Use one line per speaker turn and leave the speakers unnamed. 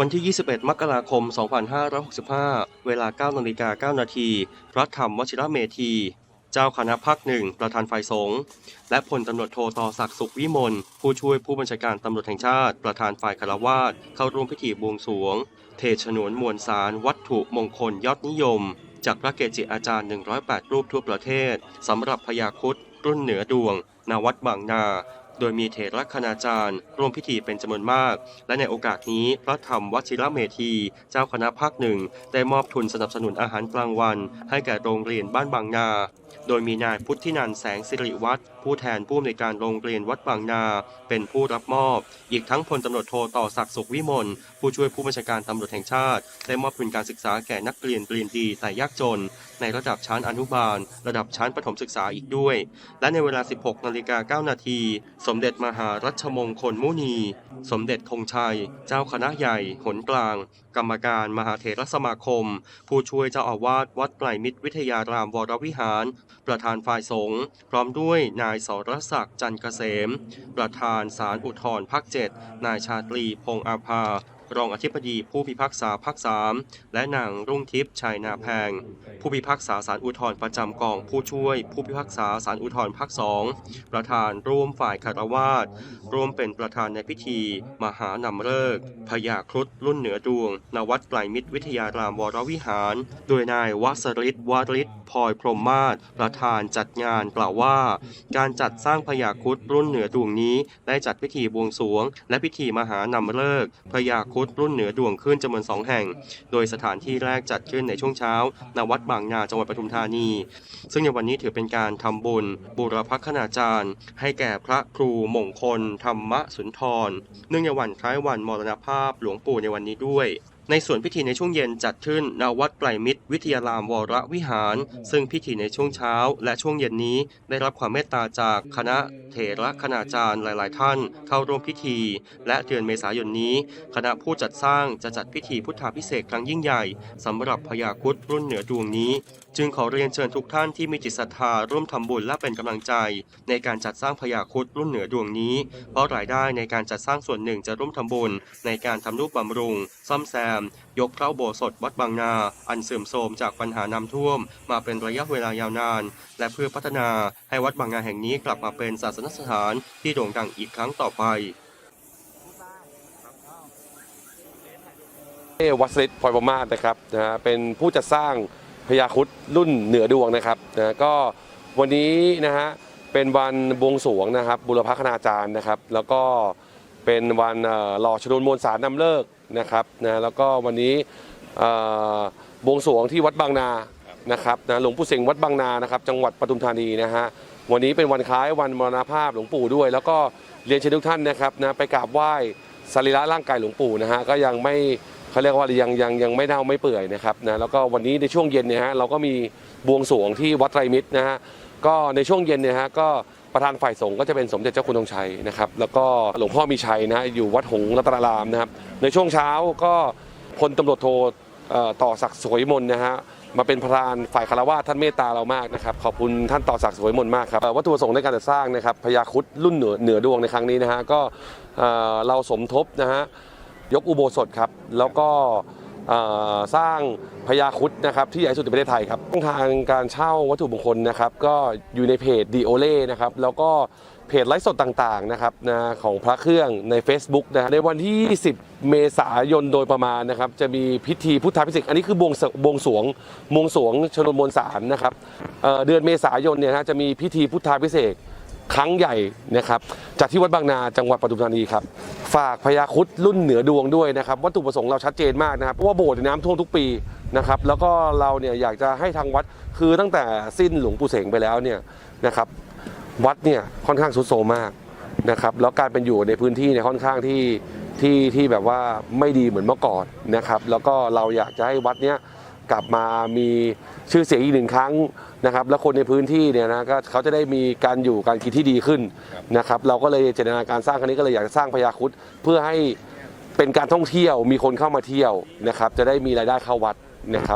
วันที่ 21 มกราคม 2565 เวลา9นาฬิกา9นาที พระธรรมวชิระเมธี เจ้าคณะภาคหนึ่ง ประธานฝ่ายสงฆ์ และพลตำรวจโทต่อศักดิ์สุขวิมล ผู้ช่วยผู้บัญชาการตำรวจแห่งชาติ ประธานฝ่ายคารวาสเข้าร่วมพิธีบวงสรวง เทฉนวนมวลสาร วัตถุมงคลยอดนิยม จากพระเกจิอาจารย์ 108 รูปทั่วประเทศ สำหรับพญาครุดรุ่นเหนือดวง ณ วัดบางนา โดยมีเถรคณาจารย์ ร่วมพิธีเป็นจำนวนมาก และในโอกาสนี้พระธรรมวชิระเมธี เจ้าคณะภาคหนึ่ง ได้มอบทุนสนับสนุนอาหารกลางวัน ให้แก่โรงเรียนบ้านบางนา โดยมีนายพุทธินันแสงสิริวัฒน์ผู้แทนผู้อำนวยการโรงเรียนวัดบางนา เป็นผู้รับมอบ อีกทั้งพลตำรวจโทต่อศักดิ์สุขวิมลผู้ช่วยผู้บัญชาการตำรวจแห่งชาติ ได้มอบทุนการศึกษาแก่นักเรียนปริญญาตรีแต่ยากจน ในระดับชั้นอนุบาล ระดับชั้นประถมศึกษาอีกด้วย และในเวลา 16นาฬิกา9นาทีสมเด็จมหารัชมงคลมุนี สมเด็จธงชัย เจ้าคณะใหญ่ หนกลาง กรรมการมหาเถรสมาคม ผู้ช่วยเจ้าอาวาสวัดไตรมิตรวิทยารามวรวิหาร ประธานฝ่ายสงฆ์พร้อมด้วยนายสรศักดิ์จันเกษม ประธานศาลอุทธรภาคเจ็ดนายชาตรีพงอาภา รองอธิบดีผู้พิพากษาภาคสามและนางรุ่งทิพย์ชัยนาแพง ผู้พิพากษาศาลอุทธรณ์ประจำกองผู้ช่วย ผู้พิพากษาศาลอุทธรณ์ภาคสองประธานร่วมฝ่ายคารวาสร่วมเป็นประธานในพิธี มหานำเลิกพญาครุฑรุ่นเหนือดวงณวัดไกลมิตรวิทยารามวรวิหาร โดยนายวสริศวาริศพลอยพรหมมาศประธานจัดงานกล่าวว่า การจัดสร้างพญาครุฑรุ่นเหนือดวงนี้ ได้จัดพิธีบวงสรวง และพิธีมหานำเลิกพญาครุฑรุ่นเหนือดวงขึ้นจำนวนสองแห่ง โดยสถานที่แรกจัดขึ้นในช่วงเช้าณวัดบางนาจังหวัดปทุมธานี ซึ่งในวันนี้ถือเป็นการทำบุญ บูรพคณาจารย์ ให้แก่พระครูมงคล ธรรมสุนทร เนื่องในวันคล้ายวันมรณภาพหลวงปู่ในวันนี้ด้วย ในส่วนพิธีในช่วงเย็นจัดขึ้นณวัดไกลมิตร วิทยารามวรวิหาร ซึ่งพิธีในช่วงเช้า และช่วงเย็นนี้ได้รับความเมตตาจากคณะเถระคณาจารย์หลาย ๆ ท่านเข้าร่วมพิธี และเดือนเมษายนนี้ คณะผู้จัดสร้างจะจัดพิธีพุทธาพิเศษกครั้งยิ่งใหญ่สำหรับพญาครุดรุ่นเหนือดวงนี้ จึงขอเรียนเชิญทุกท่านที่มีจิตศรัทธาร่วมทำบุญและเป็นกำลังใจ ในการจัดสร้างพญาครุดรุ่นเหนือดวงนี้ เพราะรายได้ในการจัดสร้างส่วนหนึ่งจะร่วมทำบุญในการทำรูปบำรุงซ่อมแซมยกพระโบสถวัดบางนา อันเสื่อมโทรมจากปัญหาน้ำท่วม มาเป็นระยะเวลายาวนาน และเพื่อพัฒนาให้วัดบางนาแห่งนี้กลับมาเป็นศาสนสถานที่โด่งดังอีกครั้งต่อไป
วัสริตพลอยประมาศนะครับนะฮะเป็นผู้จัดสร้างพญาครุดรุ่นเหนือดวงนะครับนะก็วันนี้นะฮะเป็นวันบวงสรวงนะครับบุรพคณาจารย์นะครับ แล้วก็เป็นวันเอ่อหล่อชนวนมวลสารนำเลิก นะครับนะแล้วก็วันนี้เอ่อบวงสรวงที่วัดบางนานะครับนะหลวงปู่เสงวัดบางนานะครับ จังหวัดปทุมธานีนะฮะวันนี้เป็นวันคล้ายวันมรณภาพหลวงปู่ด้วย แล้วก็เรียนเชิญทุกท่านนะครับนะไปกราบไหว้สรีระร่างกายหลวงปู่นะฮะก็ยังไม่เขาเรียกว่ายังยังยังไม่เน่าไม่เปื่อยนะครับนะแล้วก็วันนี้ในช่วงเย็นเนี่ยฮะเราก็มีบวงสรวงที่วัดไตรมิตรนะฮะ ก็ในช่วงเย็นเนี่ยฮะก็ประธานฝ่ายสงฆ์ก็จะเป็นสมเด็จเจ้าคุณธงชัยนะครับ แล้วก็หลวงพ่อมีชัยนะอยู่วัดหงรัตนารามนะครับ ในช่วงเช้าก็พลตำรวจโทต่อศักดิ์สวยมนนะฮะมาเป็นประธานฝ่ายคารวะท่านเมตตาเรามากนะครับขอบคุณท่านต่อศักดิ์สวยมนมากครับวัตถุประสงค์ในการจัดสร้างนะครับพญาครุดรุ่นเหนือเหนือดวงในครั้งนี้นะฮะก็เราสมทบนะฮะยกอุโบสถครับแล้วก็ สร้างพญาคุดนะครับที่ใหญ่สุดในประเทศไทยครับช่องทางการเช่าวัตถุมงคลนะครับก็อยู่ในเพจดีโอเล่นะครับแล้วก็เพจไลฟ์สดต่างๆนะครับนะของพระเครื่องใน Facebook นะในวันที่20เมษายนโดยประมาณนะครับจะมีพิธีพุทธาพิเศษอันนี้คือบวงบวงสวงบวงสวงชนวนมวลสารนะครับเเดือนเมษายนเนี่ยนะจะมีพิธีพุทธาพิเศษ ครั้งใหญ่นะครับจัดที่วัดบางนาจังหวัดปทุมธานีครับฝากพญาครุดรุ่นเหนือดวงด้วยนะครับวัตถุประสงค์เราชัดเจนมากนะครับเพราะว่าโบสถ์นี่ยน้ำท่วมทุกปีนะครับแล้วก็เราเนี่ยอยากจะให้ทางวัดคือตั้งแต่สิ้นหลวงปู่เสงไปแล้วเนี่ยนะครับวัดเนี่ยค่อนข้างทรุดโทรมมากนะครับแล้วการเป็นอยู่ในพื้นที่เนี่ยค่อนข้างที่ที่ที่แบบว่าไม่ดีเหมือนเมื่อก่อนนะครับแล้วก็เราอยากจะให้วัดเนี้ย กลับมามีชื่อเสียงอีกหนึ่งครั้งนะครับแล้วคนในพื้นที่เนี่ยนะก็เขาจะได้มีการอยู่การกินที่ดีขึ้นนะครับเราก็เลยเจตนาการสร้างครั้งนี้ก็เลยอยากจะสร้างพญาครุดเพื่อให้เป็นการท่องเที่ยวมีคนเข้ามาเที่ยวนะครับจะได้มีรายได้เข้าวัดนะครับ